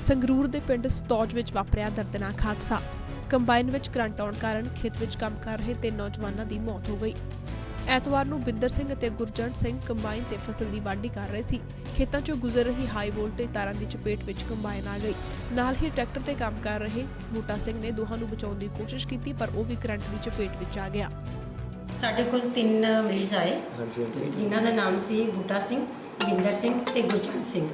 ਸੰਗਰੂਰ ਦੇ ਪਿੰਡ ਸਤੌਜ ਵਿੱਚ ਵਾਪਰਿਆ ਦਰਦਨਾਕ ਹਾਦਸਾ। ਕੰਬਾਈਨ ਵਿੱਚ ਕਰੰਟ ਆਉਣ ਕਾਰਨ ਖੇਤ ਵਿੱਚ ਕੰਮ ਕਰ ਰਹੇ ਤਿੰਨ ਨੌਜਵਾਨਾਂ ਦੀ ਮੌਤ ਹੋ ਗਈ। ਐਤਵਾਰ ਨੂੰ ਬਿੰਦਰ ਸਿੰਘ ਅਤੇ ਗੁਰਜੰਟ ਸਿੰਘ ਕੰਬਾਈਨ ਤੇ ਫਸਲ ਦੀ ਵਾਢੀ ਕਰ ਰਹੇ ਸੀ। ਖੇਤਾਂ 'ਚੋਂ ਗੁਜ਼ਰ ਰਹੀ ਹਾਈ ਵੋਲਟੇਜ ਤਾਰਾਂ ਦੀ ਚਪੇਟ ਵਿੱਚ ਕੰਬਾਈਨ ਆ ਗਈ। ਨਾਲ ਹੀ ਟਰੈਕਟਰ ਤੇ ਕੰਮ ਕਰ ਰਹੇ ਬੂਟਾ ਸਿੰਘ ਨੇ ਦੋਹਾਂ ਨੂੰ ਬਚਾਉਣ ਦੀ ਕੋਸ਼ਿਸ਼ ਕੀਤੀ ਪਰ ਉਹ ਵੀ ਕਰੰਟ ਦੀ ਚਪੇਟ ਵਿੱਚ ਆ ਗਿਆ। ਸਾਡੇ ਕੋਲ ਤਿੰਨ ਮਰੀਜ਼ ਆਏ ਜਿਨ੍ਹਾਂ ਦਾ ਨਾਮ ਸੀ ਬੂਟਾ ਸਿੰਘ ਵਿੰਦਰ ਸਿੰਘ ਤੇ ਗੁਰਚਰਨ ਸਿੰਘ।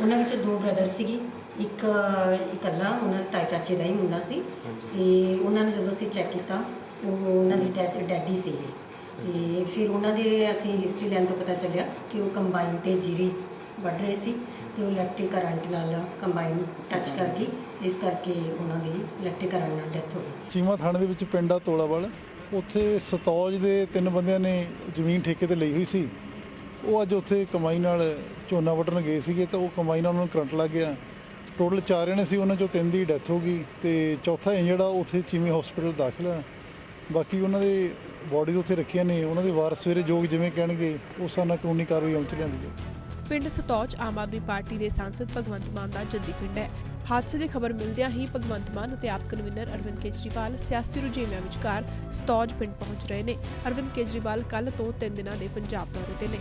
ਉਹਨਾਂ ਵਿੱਚ ਦੋ ਬ੍ਰਦਰ ਸੀਗੇ। ਇੱਕ ਇਕੱਲਾ ਉਹਨਾਂ ਦੇ ਤਾਏ ਚਾਚੇ ਦਾ ਹੀ ਮੁੰਡਾ ਸੀ। ਤੇ ਉਹਨਾਂ ਨੂੰ ਜਦੋਂ ਅਸੀਂ ਚੈੱਕ ਕੀਤਾ ਉਹ ਉਹਨਾਂ ਦੀ ਡੈਥ ਡੈਡੀ ਸੀ ਤੇ ਫਿਰ ਉਹਨਾਂ ਦੇ ਅਸੀਂ ਹਿਸਟਰੀ ਲੈਣ ਤੋਂ ਪਤਾ ਚੱਲਿਆ ਕਿ ਉਹ ਕੰਬਾਈਨ ਤੇ ਜੀਰੀ ਵੱਢ ਰਹੇ ਸੀ ਤੇ ਉਹ ਇਲੈਕਟ੍ਰਿਕ ਕਰੰਟ ਨਾਲ ਕੰਬਾਈਨ ਟੱਚ ਕਰ ਗਈ। ਇਸ ਕਰਕੇ ਉਹਨਾਂ ਦੀ ਇਲੈਕਟ੍ਰਿਕ ਕਰੰਟ ਨਾਲ ਡੈਥ ਹੋ ਗਈ। ਚੀਮਾ ਥਾਣੇ ਦੇ ਵਿੱਚ ਪਿੰਡ ਆ ਤੋਲਾਵਾਲ। ਉੱਥੇ ਸਤੌਜ ਦੇ ਤਿੰਨ ਬੰਦਿਆਂ ਨੇ ਜ਼ਮੀਨ ਠੇਕੇ ਤੇ ਲਈ ਹੋਈ ਸੀ। ਉਹ ਅੱਜ ਉੱਥੇ ਕਮਾਈ ਨਾਲ ਝੋਨਾ ਵੱਢਣ ਗਏ ਸੀਗੇ ਤਾਂ ਉਹ ਕਮਾਈ ਨਾਲ ਉਹਨਾਂ ਨੂੰ ਕਰੰਟ ਲੱਗ ਗਿਆ। ਟੋਟਲ ਚਾਰ ਜਣੇ ਸੀ, ਉਹਨਾਂ ਚੋਂ ਤਿੰਨ ਦੀ ਡੈਥ ਹੋ ਗਈ ਤੇ ਚੌਥਾ ਇੰਜਰਡ ਉੱਥੇ ਚੀਮੇ ਹਸਪੀਟਲ ਦਾਖਲ ਆ। ਬਾਕੀ ਉਹਨਾਂ ਦੇ ਬਾਡੀ ਉੱਥੇ ਰੱਖੀਆਂ ਨੇ, ਉਹਨਾਂ ਦੇ ਵਾਰਸ ਸਵੇਰੇ ਜੋਗ ਜਿਵੇਂ ਕਹਿਣਗੇ, ਉਸ ਨਾਲ ਕਾਨੂੰਨੀ ਕਾਰਵਾਈ ਅਮਲ ਚ ਲਿਆਂਦੀ ਜਾਊ। ਪਿੰਡ ਸਤੌਜ ਆਮ ਆਦਮੀ ਪਾਰਟੀ ਦੇ ਸਾਂਸਦ ਭਗਵੰਤ ਮਾਨ ਦਾ ਜੱਦੀ ਪਿੰਡ ਹੈ। ਹਾਦਸੇ ਦੀ ਖਬਰ ਮਿਲਦਿਆਂ ਹੀ ਭਗਵੰਤ ਮਾਨ ਅਤੇ ਆਪ ਕਨਵੀਨਰ ਅਰਵਿੰਦ ਕੇਜਰੀਵਾਲ ਸਿਆਸੀ ਰੁਝੇਵਿਆਂ ਵਿਚਕਾਰ ਸਤੌਜ ਪਿੰਡ ਪਹੁੰਚ ਰਹੇ ਨੇ। ਅਰਵਿੰਦ ਕੇਜਰੀਵਾਲ ਕੱਲ ਤੋਂ 3 ਦਿਨਾਂ ਦੇ ਪੰਜਾਬ ਦੌਰੇ ਤੇ ਨੇ।